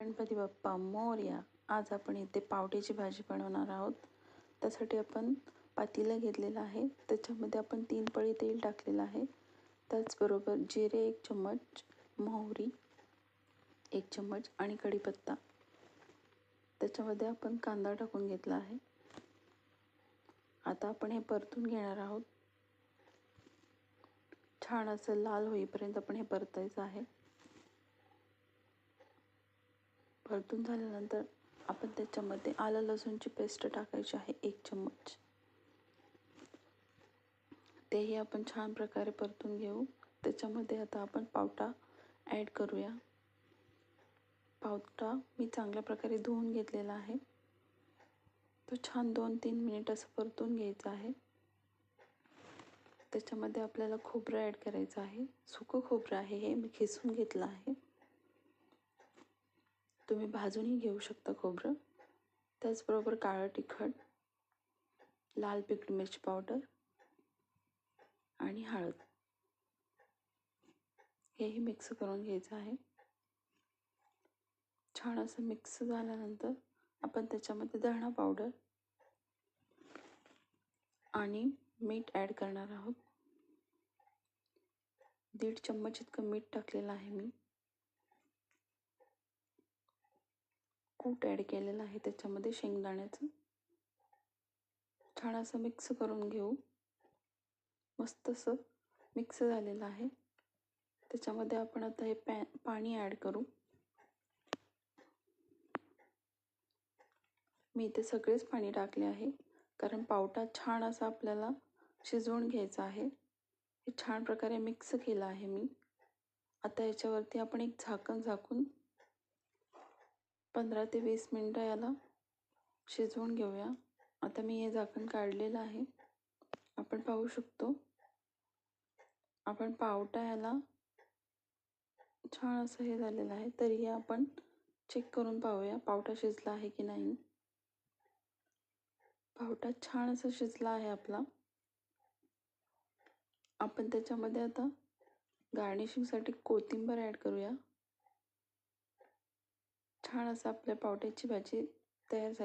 गणपती बाप्पा मोरया आज आपण इथे पावट्याची भाजी बनवणार आहोत. त्यासाठी आपण पातेलं घेतलेलं आहे. त्याच्यामध्ये आपण तीन पळी तेल टाकलेलं आहे. त्याचबरोबर जिरे एक चम्मच मोहरी एक चम्मच आणि कढीपत्ता. त्याच्यामध्ये आपण कांदा टाकून घेतला आहे. आता आपण हे परतून घेणार आहोत. छान असं लाल होईपर्यंत आपण हे परतायचं आहे. परतून झाल्यानंतर आपण त्याच्यामध्ये आलं लसूणची पेस्ट टाकायची आहे एक चम्मच. तेही आपण छान प्रकारे परतून घेऊ. त्याच्यामध्ये आता आपण पावटा ॲड करूया. पावटा मी चांगल्या प्रकारे धुवून घेतलेला आहे. तो छान दोन तीन मिनिट असं परतून घ्यायचा आहे. त्याच्यामध्ये आपल्याला खोबरं ॲड करायचं आहे. सुकं खोबरं आहे हे मी खिसून घेतलं आहे. तुम्ही भाजूनही घेऊ शकता खोबरं. त्याचबरोबर काळं तिखट लाल पिकली मिरची पावडर आणि हळद. हेही मिक्स करून घ्यायचं आहे. छान असं मिक्स झाल्यानंतर आपण त्याच्यामध्ये धणा पावडर आणि मीठ ॲड करणार आहोत. दीड चम्मच इतकं मीठ टाकलेलं आहे मी. कूट ॲड केलेलं आहे त्याच्यामध्ये शेंगदाण्याचं. छान असं मिक्स करून घेऊ. मस्त असं मिक्स झालेलं आहे. त्याच्यामध्ये आपण आता हे पॅ पाणी ॲड करू. मी इथे सगळेच पाणी टाकले आहे. कारण पावटा छान असा आपल्याला शिजवून घ्यायचा आहे. हे छान प्रकारे मिक्स केलं आहे मी. आता याच्यावरती आपण एक झाकण झाकून पंधरा ते वीस मिनटं याला शिजवून घेऊया. आता मी हे झाकण काढलेलं आहे. आपण पाहू शकतो. आपण पावटा याला छान असं हे झालेलं आहे. तरीही आपण चेक करून पाहूया पावटा शिजला आहे की नाही. पावटा छान असा शिजला आहे आपला. आपण त्याच्यामध्ये आता गार्निशिंगसाठी कोथिंबीर ॲड करूया. छान असं आपल्या पावट्याची भाजी तयार झाली.